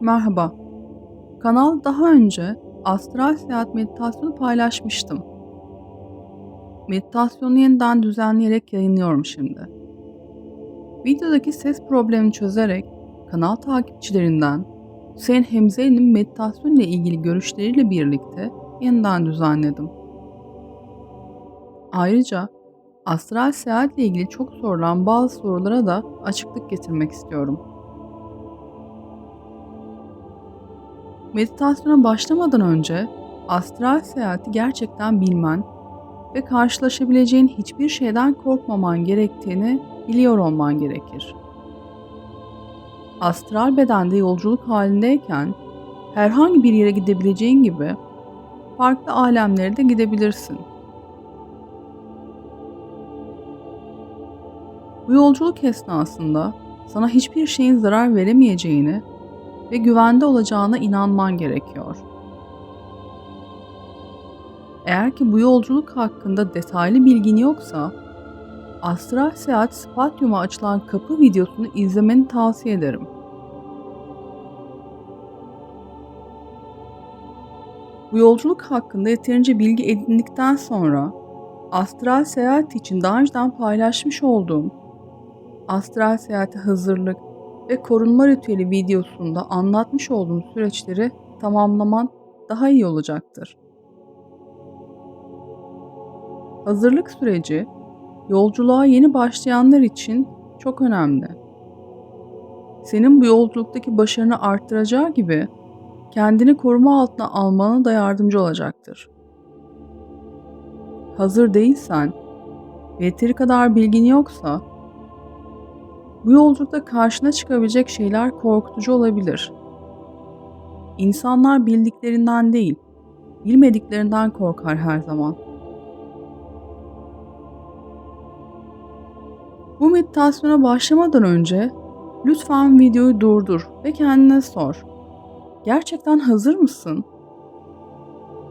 Merhaba. Kanal daha önce astral seyahat meditasyonu paylaşmıştım. Meditasyonu yeniden düzenleyerek yayınlıyorum şimdi. Videodaki ses problemini çözerek kanal takipçilerinden Hüseyin Hemzeli'nin meditasyon ile ilgili görüşleriyle birlikte yeniden düzenledim. Ayrıca astral seyahatle ilgili çok sorulan bazı sorulara da açıklık getirmek istiyorum. Meditasyona başlamadan önce astral seyahati gerçekten bilmen ve karşılaşabileceğin hiçbir şeyden korkmaman gerektiğini biliyor olman gerekir. Astral bedende yolculuk halindeyken herhangi bir yere gidebileceğin gibi farklı alemlere de gidebilirsin. Bu yolculuk esnasında sana hiçbir şeyin zarar veremeyeceğini ve güvende olacağına inanman gerekiyor. Eğer ki bu yolculuk hakkında detaylı bilgin yoksa, Astral Seyahat Spatyum'a açılan kapı videosunu izlemeni tavsiye ederim. Bu yolculuk hakkında yeterince bilgi edindikten sonra, astral seyahat için daha önceden paylaşmış olduğum astral seyahate hazırlık ve korunma ritüeli videosunda anlatmış olduğum süreçleri tamamlaman daha iyi olacaktır. Hazırlık süreci yolculuğa yeni başlayanlar için çok önemli. Senin bu yolculuktaki başarını arttıracağı gibi kendini koruma altına almana da yardımcı olacaktır. Hazır değilsen ve yeteri kadar bilgin yoksa bu yolculukta karşına çıkabilecek şeyler korkutucu olabilir. İnsanlar bildiklerinden değil, bilmediklerinden korkar her zaman. Bu meditasyona başlamadan önce lütfen videoyu durdur ve kendine sor. Gerçekten hazır mısın?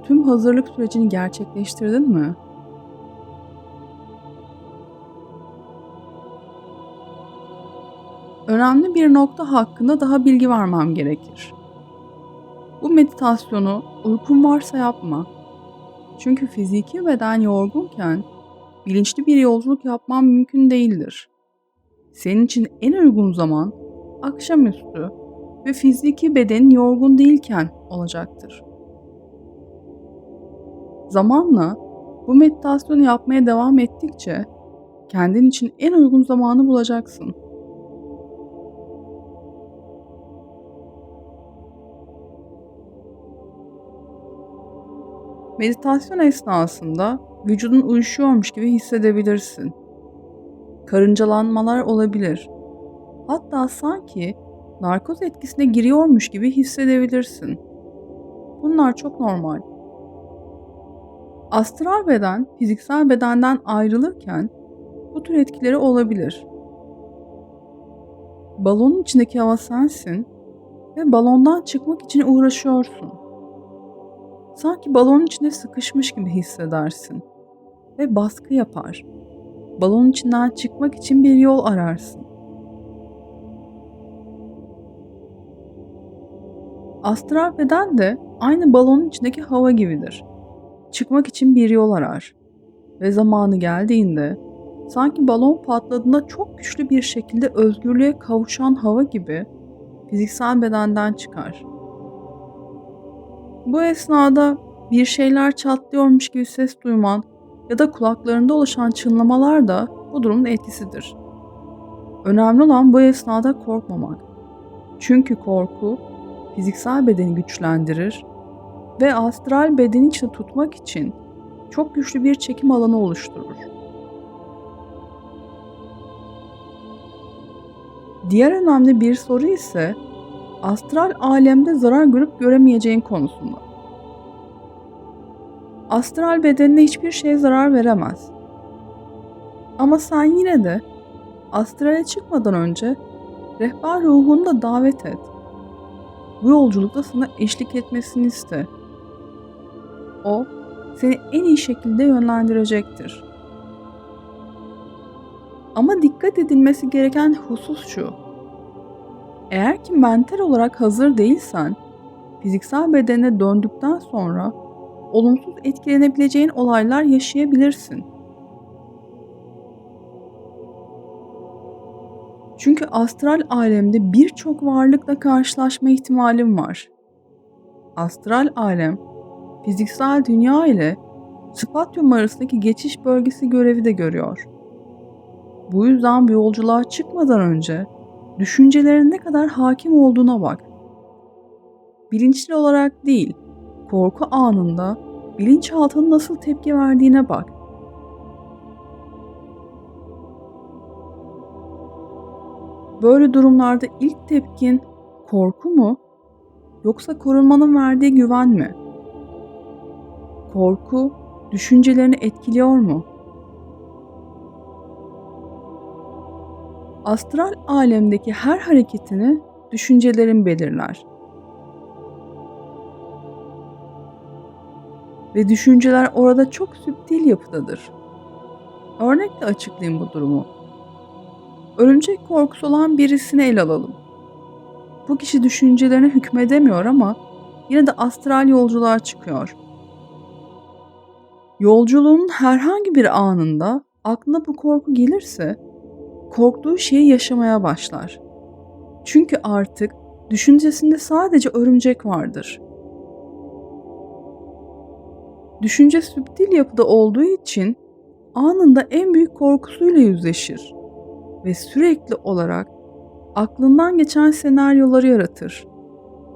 Tüm hazırlık sürecini gerçekleştirdin mi? Önemli bir nokta hakkında daha bilgi vermem gerekir. Bu meditasyonu uykun varsa yapma. Çünkü fiziki beden yorgunken bilinçli bir yolculuk yapman mümkün değildir. Senin için en uygun zaman akşamüstü ve fiziki bedenin yorgun değilken olacaktır. Zamanla bu meditasyonu yapmaya devam ettikçe kendin için en uygun zamanı bulacaksın. Meditasyon esnasında vücudun uyuşuyormuş gibi hissedebilirsin. Karıncalanmalar olabilir. Hatta sanki narkoz etkisine giriyormuş gibi hissedebilirsin. Bunlar çok normal. Astral beden fiziksel bedenden ayrılırken bu tür etkileri olabilir. Balonun içindeki hava sensin ve balondan çıkmak için uğraşıyorsun. Sanki balonun içinde sıkışmış gibi hissedersin ve baskı yapar. Balonun içinden çıkmak için bir yol ararsın. Astral beden de aynı balonun içindeki hava gibidir. Çıkmak için bir yol arar ve zamanı geldiğinde sanki balon patladığında çok güçlü bir şekilde özgürlüğe kavuşan hava gibi fiziksel bedenden çıkar.'' Bu esnada bir şeyler çatlıyormuş gibi ses duyman ya da kulaklarında oluşan çınlamalar da bu durumun etkisidir. Önemli olan bu esnada korkmamak. Çünkü korku fiziksel bedeni güçlendirir ve astral bedeni içinde tutmak için çok güçlü bir çekim alanı oluşturur. Diğer önemli bir soru ise astral alemde zarar görüp göremeyeceğin konusunda. Astral bedenine hiçbir şey zarar veremez. Ama sen yine de astrale çıkmadan önce rehber ruhunu da davet et. Bu yolculukta sana eşlik etmesini iste. O seni en iyi şekilde yönlendirecektir. Ama dikkat edilmesi gereken husus şu Eğer ki mental olarak hazır değilsen, fiziksel bedenine döndükten sonra olumsuz etkilenebileceğin olaylar yaşayabilirsin. Çünkü astral alemde birçok varlıkla karşılaşma ihtimalin var. Astral alem, fiziksel dünya ile spatyum arasındaki geçiş bölgesi görevi de görüyor. Bu yüzden bu yolculuğa çıkmadan önce düşüncelerin ne kadar hakim olduğuna bak. Bilinçli olarak değil, korku anında bilinçaltının nasıl tepki verdiğine bak. Böyle durumlarda ilk tepkin korku mu yoksa korunmanın verdiği güven mi? Korku düşüncelerini etkiliyor mu? Astral alemdeki her hareketini düşüncelerin belirler. Ve düşünceler orada çok süptil yapıdadır. Örnekle açıklayayım bu durumu. Örümcek korkusu olan birisini el alalım. Bu kişi düşüncelerine hükmedemiyor ama yine de astral yolculuğa çıkıyor. Yolculuğun herhangi bir anında aklına bu korku gelirse korktuğu şeyi yaşamaya başlar. Çünkü artık düşüncesinde sadece örümcek vardır. Düşünce süptil yapıda olduğu için anında en büyük korkusuyla yüzleşir ve sürekli olarak aklından geçen senaryoları yaratır.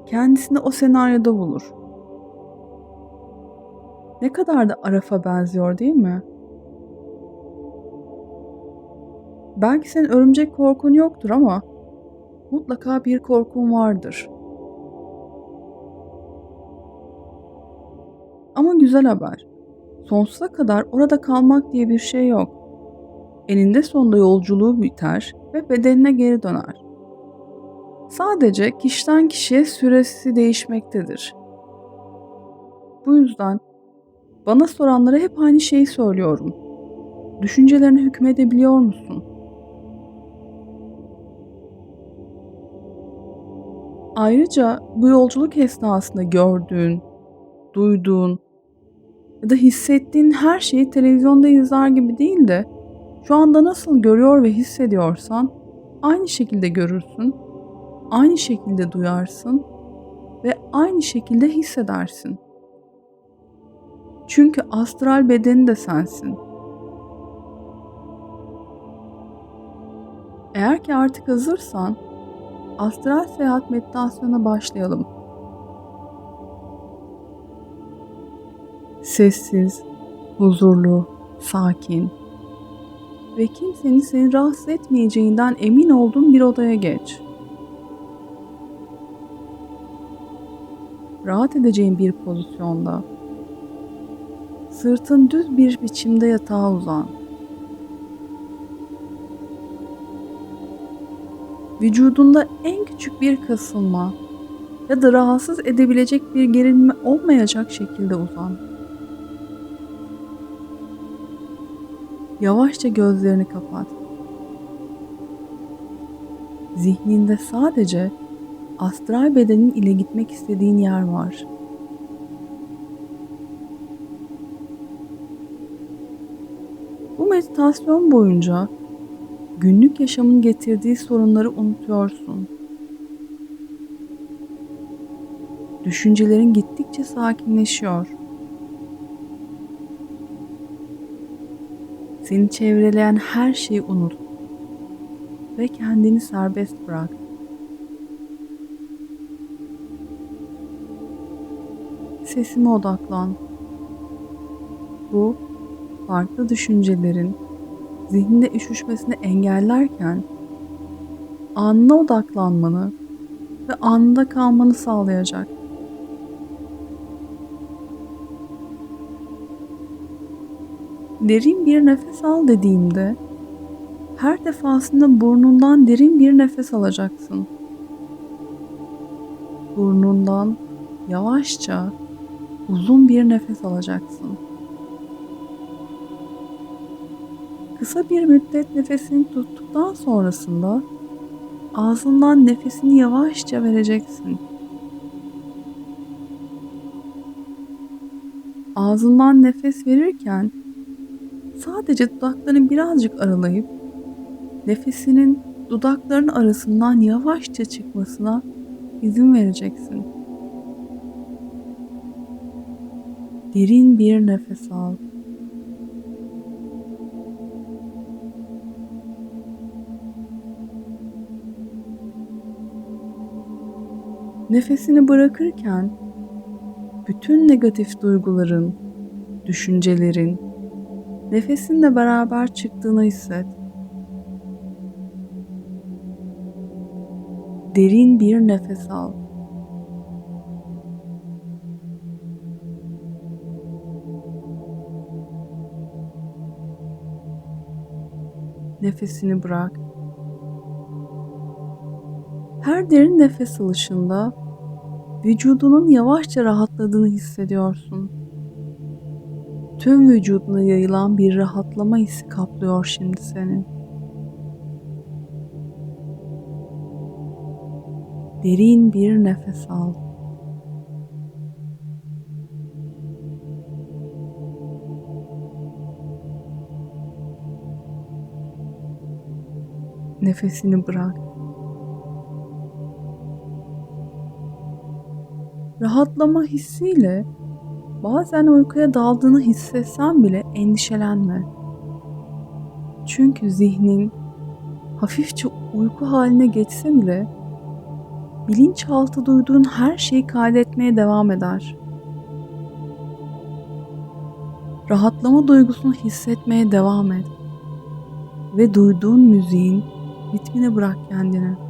Kendisini o senaryoda bulur. Ne kadar da Araf'a benziyor değil mi? Belki senin örümcek korkun yoktur ama mutlaka bir korkun vardır. Ama güzel haber. Sonsuza kadar orada kalmak diye bir şey yok. Eninde sonunda yolculuğu biter ve bedenine geri döner. Sadece kişiden kişiye süresi değişmektedir. Bu yüzden bana soranlara hep aynı şeyi söylüyorum. Düşüncelerine hükmedebiliyor musun? Ayrıca bu yolculuk esnasında gördüğün, duyduğun ya da hissettiğin her şeyi televizyonda izler gibi değil de şu anda nasıl görüyor ve hissediyorsan aynı şekilde görürsün, aynı şekilde duyarsın ve aynı şekilde hissedersin. Çünkü astral bedeni de sensin. Eğer ki artık hazırsan astral seyahat meditasyona başlayalım. Sessiz, huzurlu, sakin ve kimsenin seni rahatsız etmeyeceğinden emin olduğun bir odaya geç. Rahat edeceğin bir pozisyonda. Sırtın düz bir biçimde yatağa uzan. Vücudunda en küçük bir kasılma ya da rahatsız edebilecek bir gerilme olmayacak şekilde uzan. Yavaşça gözlerini kapat. Zihninde sadece astral bedenin ile gitmek istediğin yer var. Bu meditasyon boyunca günlük yaşamın getirdiği sorunları unutuyorsun. Düşüncelerin gittikçe sakinleşiyor. Seni çevreleyen her şeyi unut ve kendini serbest bırak. Sesime odaklan. Bu farklı düşüncelerin zihninde üşüşmesini engellerken anına odaklanmanı ve anında kalmanı sağlayacak. Derin bir nefes al dediğimde her defasında burnundan derin bir nefes alacaksın. Burnundan yavaşça uzun bir nefes alacaksın. Kısa bir müddet nefesini tuttuktan sonrasında ağzından nefesini yavaşça vereceksin. Ağzından nefes verirken sadece dudaklarını birazcık aralayıp nefesinin dudakların arasından yavaşça çıkmasına izin vereceksin. Derin bir nefes al. Nefesini bırakırken bütün negatif duyguların, düşüncelerin nefesinle beraber çıktığını hisset. Derin bir nefes al. Nefesini bırak. Her derin nefes alışında vücudunun yavaşça rahatladığını hissediyorsun. Tüm vücuduna yayılan bir rahatlama hissi kaplıyor şimdi seni. Derin bir nefes al. Nefesini bırak. Rahatlama hissiyle bazen uykuya daldığını hissetsen bile endişelenme. Çünkü zihnin hafifçe uyku haline geçse bile bilinçaltı duyduğun her şeyi kaydetmeye devam eder. Rahatlama duygusunu hissetmeye devam et ve duyduğun müziğin ritmine bırak kendini.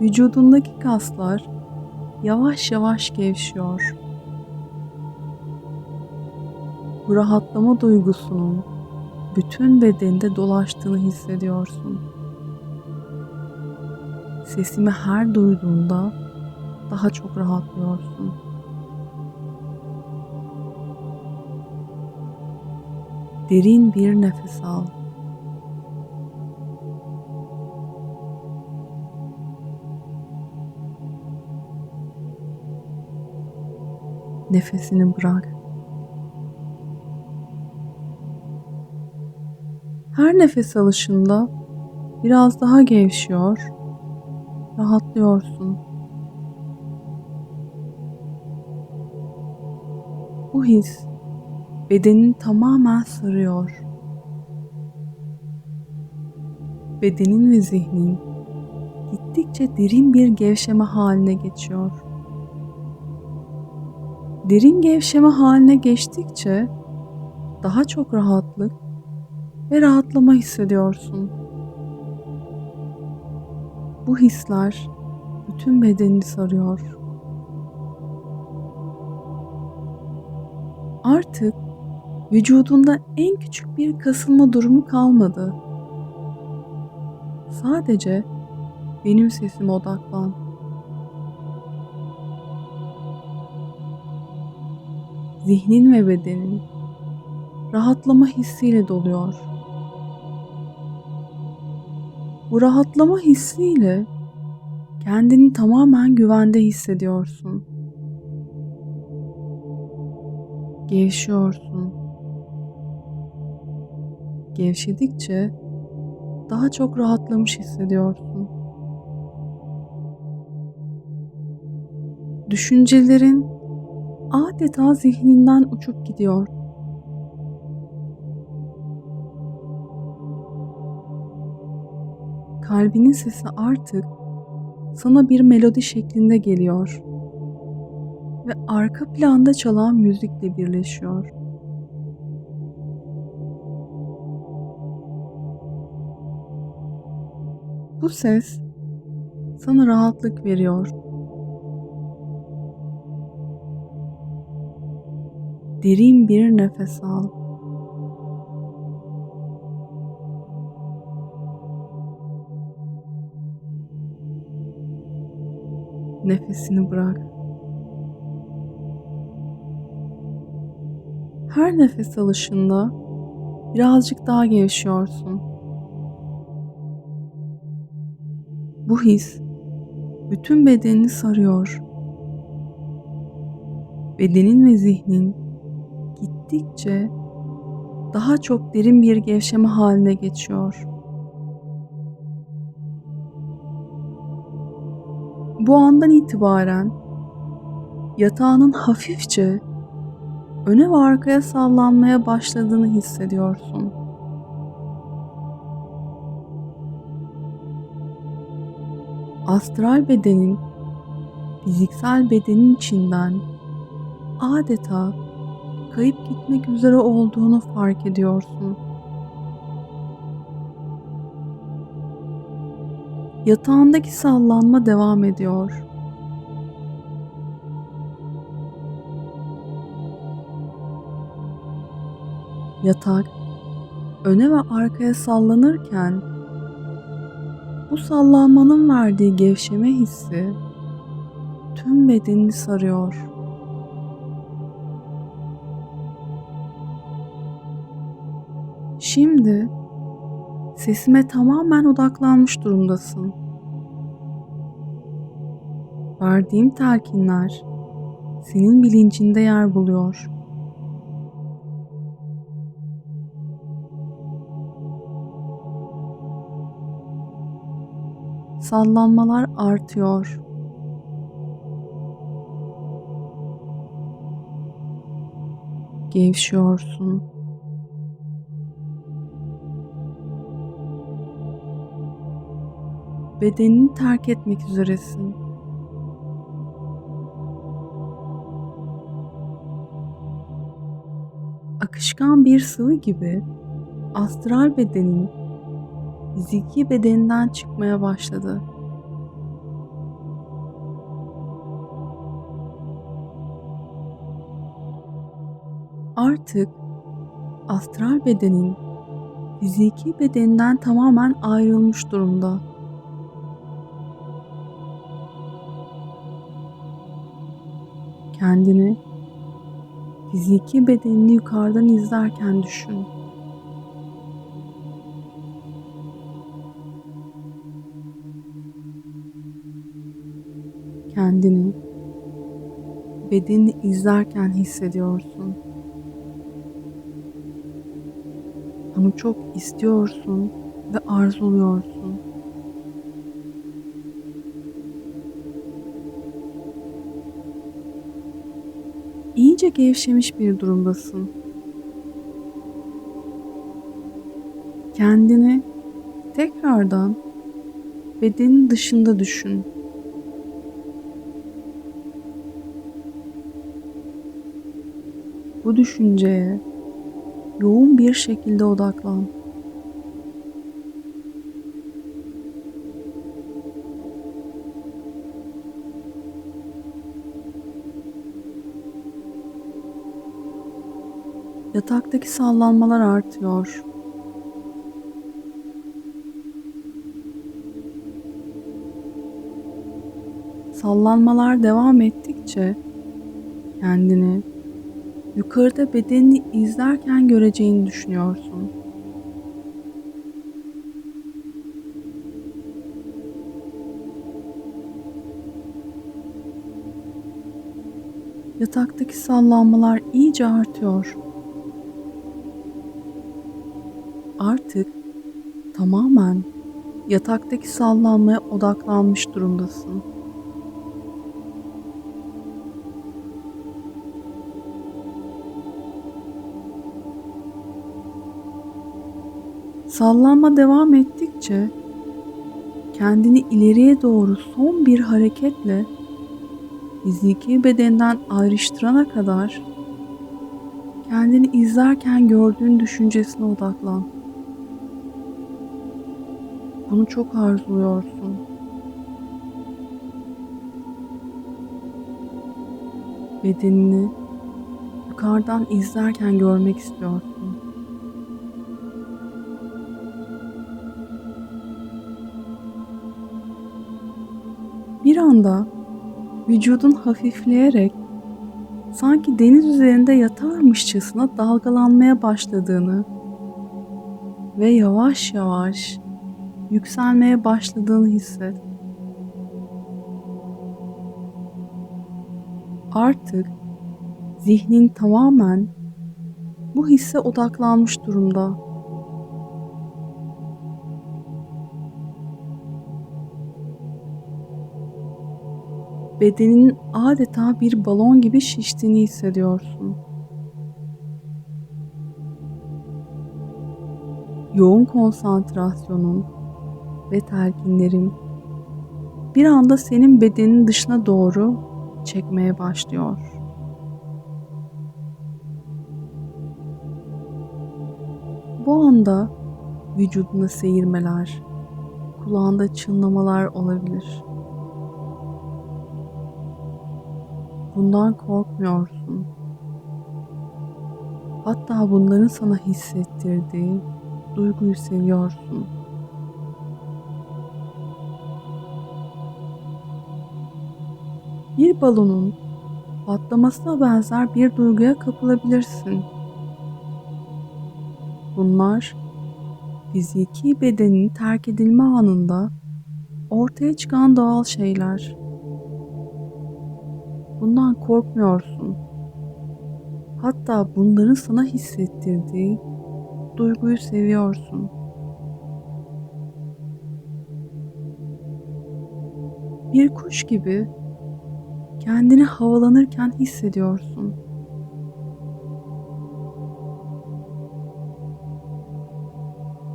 Vücudundaki kaslar yavaş yavaş gevşiyor. Bu rahatlama duygusunun bütün bedeninde dolaştığını hissediyorsun. Sesimi her duyduğunda daha çok rahatlıyorsun. Derin bir nefes al. Nefesini bırak. Her nefes alışında biraz daha gevşiyor, rahatlıyorsun. Bu his bedenin tamamen sarıyor. Bedenin ve zihnin gittikçe derin bir gevşeme haline geçiyor. Derin gevşeme haline geçtikçe daha çok rahatlık ve rahatlama hissediyorsun. Bu hisler bütün bedenini sarıyor. Artık vücudunda en küçük bir kasılma durumu kalmadı. Sadece benim sesime odaklan. Zihnin ve bedenin rahatlama hissiyle doluyor. Bu rahatlama hissiyle kendini tamamen güvende hissediyorsun. Gevşiyorsun. Gevşedikçe daha çok rahatlamış hissediyorsun. Düşüncelerin adeta zihninden uçup gidiyor. kalbinin sesi artık sana bir melodi şeklinde geliyor ve arka planda çalan müzikle birleşiyor. Bu ses sana rahatlık veriyor. Derin bir nefes al. Nefesini bırak. Her nefes alışında birazcık daha gevşiyorsun. Bu his bütün bedenini sarıyor. Bedenin ve zihnin gittikçe daha çok derin bir gevşeme haline geçiyor. Bu andan itibaren yatağının hafifçe öne ve arkaya sallanmaya başladığını hissediyorsun. Astral bedenin fiziksel bedenin içinden adeta kayıp gitmek üzere olduğunu fark ediyorsun. Yatağındaki sallanma devam ediyor. Yatak öne ve arkaya sallanırken bu sallanmanın verdiği gevşeme hissi tüm bedenini sarıyor. Şimdi sesime tamamen odaklanmış durumdasın. Verdiğim telkinler senin bilincinde yer buluyor. Sallanmalar artıyor. Gevşiyorsun. Bedenini terk etmek üzeresin. Akışkan bir sıvı gibi astral bedenin fiziki bedeninden çıkmaya başladı. Artık astral bedenin fiziki bedeninden tamamen ayrılmış durumda. Kendini fiziki bedenini yukarıdan izlerken düşün. Kendini bedenini izlerken hissediyorsun. Bunu çok istiyorsun ve arzuluyorsun. İyice gevşemiş bir durumdasın. Kendini tekrardan bedenin dışında düşün. Bu düşünceye yoğun bir şekilde odaklan. Yataktaki sallanmalar artıyor. Sallanmalar devam ettikçe kendini yukarıda bedenini izlerken göreceğini düşünüyorsun. Yataktaki sallanmalar iyice artıyor. Artık tamamen yataktaki sallanmaya odaklanmış durumdasın. Sallanma devam ettikçe kendini ileriye doğru son bir hareketle fiziki bedenden ayrıştırana kadar kendini izlerken gördüğün düşüncesine odaklan. Bunu çok arzuluyorsun. Bedenini yukarıdan izlerken görmek istiyorsun. Bir anda vücudun hafifleyerek sanki deniz üzerinde yatarmışçasına dalgalanmaya başladığını ve yavaş yavaş yükselmeye başladığını hisset. Artık zihnin tamamen bu hisse odaklanmış durumda. Bedenin adeta bir balon gibi şiştiğini hissediyorsun. Yoğun konsantrasyonun ve telkinlerin bir anda senin bedenin dışına doğru çekmeye başlıyor. Bu anda vücuduna seyirmeler, kulağında çınlamalar olabilir. Bundan korkmuyorsun. Hatta bunların sana hissettirdiği duyguyu seviyorsun. Bir balonun patlamasına benzer bir duyguya kapılabilirsin. Bunlar fiziki bedenin terk edilme anında ortaya çıkan doğal şeyler. Bundan korkmuyorsun. Hatta bunların sana hissettirdiği duyguyu seviyorsun. Bir kuş gibi kendini havalanırken hissediyorsun.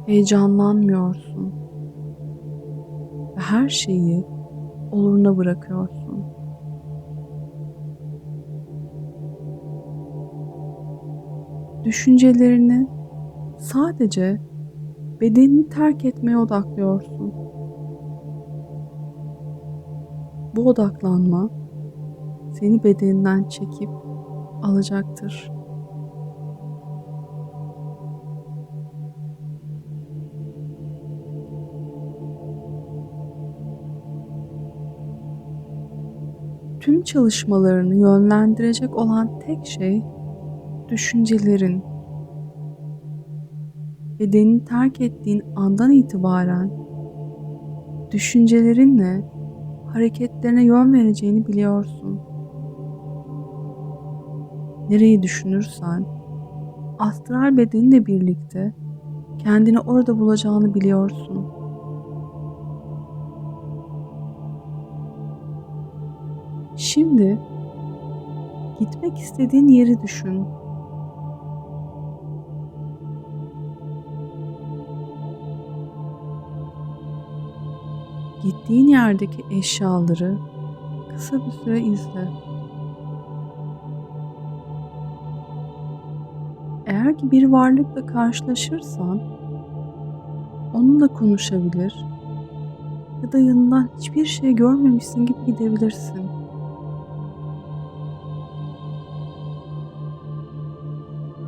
Heyecanlanmıyorsun ve her şeyi oluruna bırakıyorsun. Düşüncelerini sadece bedenini terk etmeye odaklıyorsun. Bu odaklanma seni bedeninden çekip alacaktır. Tüm çalışmalarını yönlendirecek olan tek şey düşüncelerin. Bedenini terk ettiğin andan itibaren düşüncelerinle hareketlerine yön vereceğini biliyorsun. Nereyi düşünürsen astral bedeninle birlikte kendini orada bulacağını biliyorsun. Şimdi gitmek istediğin yeri düşün. Gittiğin yerdeki eşyaları kısa bir süre izle. Eğer bir varlıkla karşılaşırsan onunla konuşabilir ya da yanından hiçbir şey görmemişsin gibi gidebilirsin.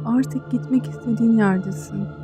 Artık gitmek istediğin yerdesin.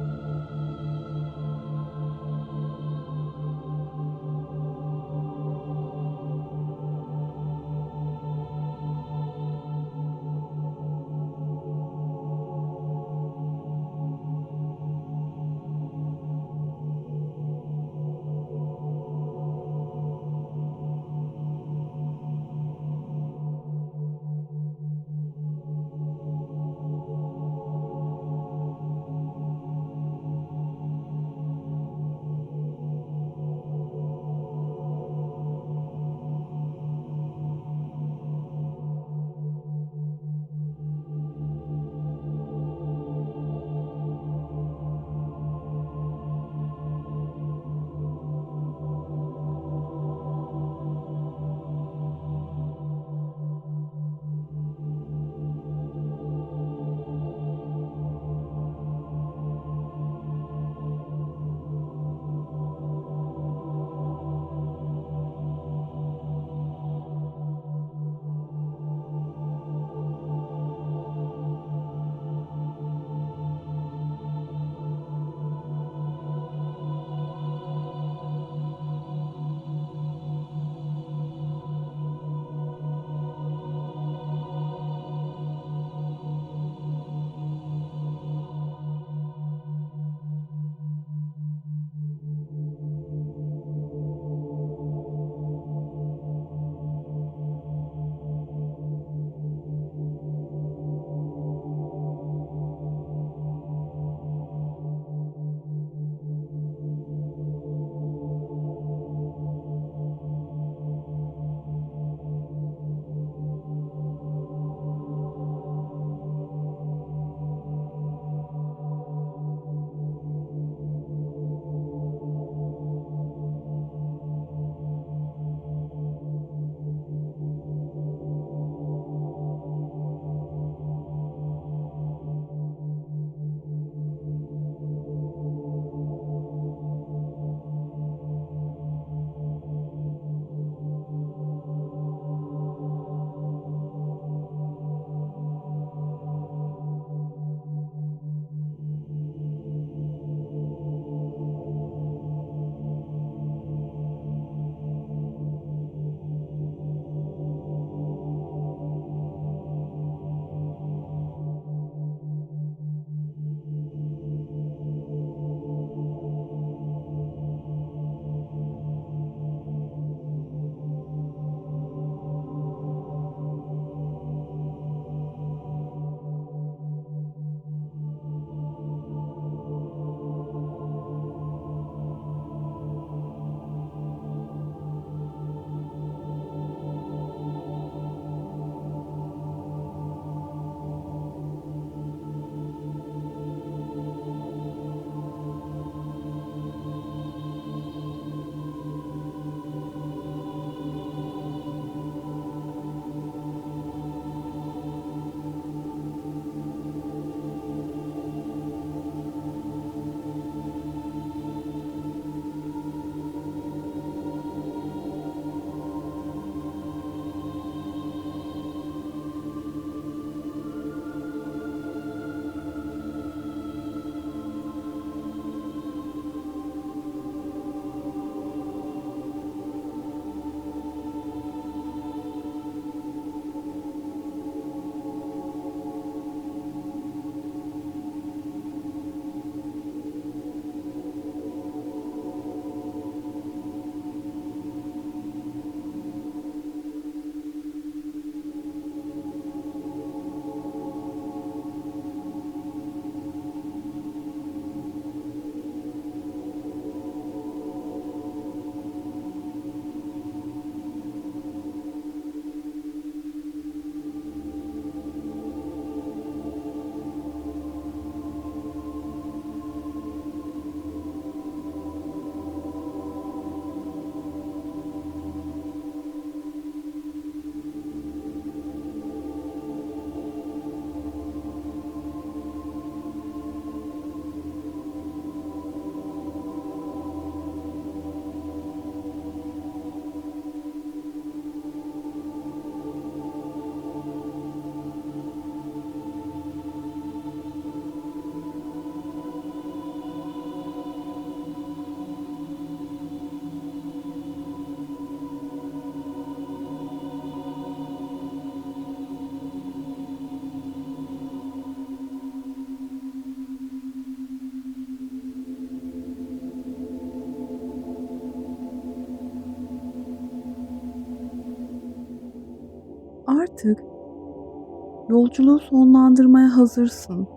Yolculuğu sonlandırmaya hazırsın.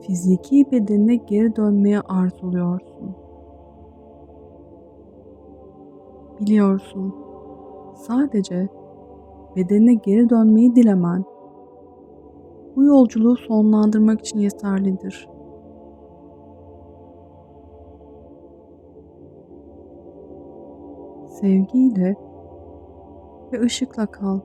Fiziki bedenine geri dönmeye arzuluyorsun. Biliyorsun, sadece bedenine geri dönmeyi dilemen bu yolculuğu sonlandırmak için yeterlidir. Sevgiyle ve ışıkla kal.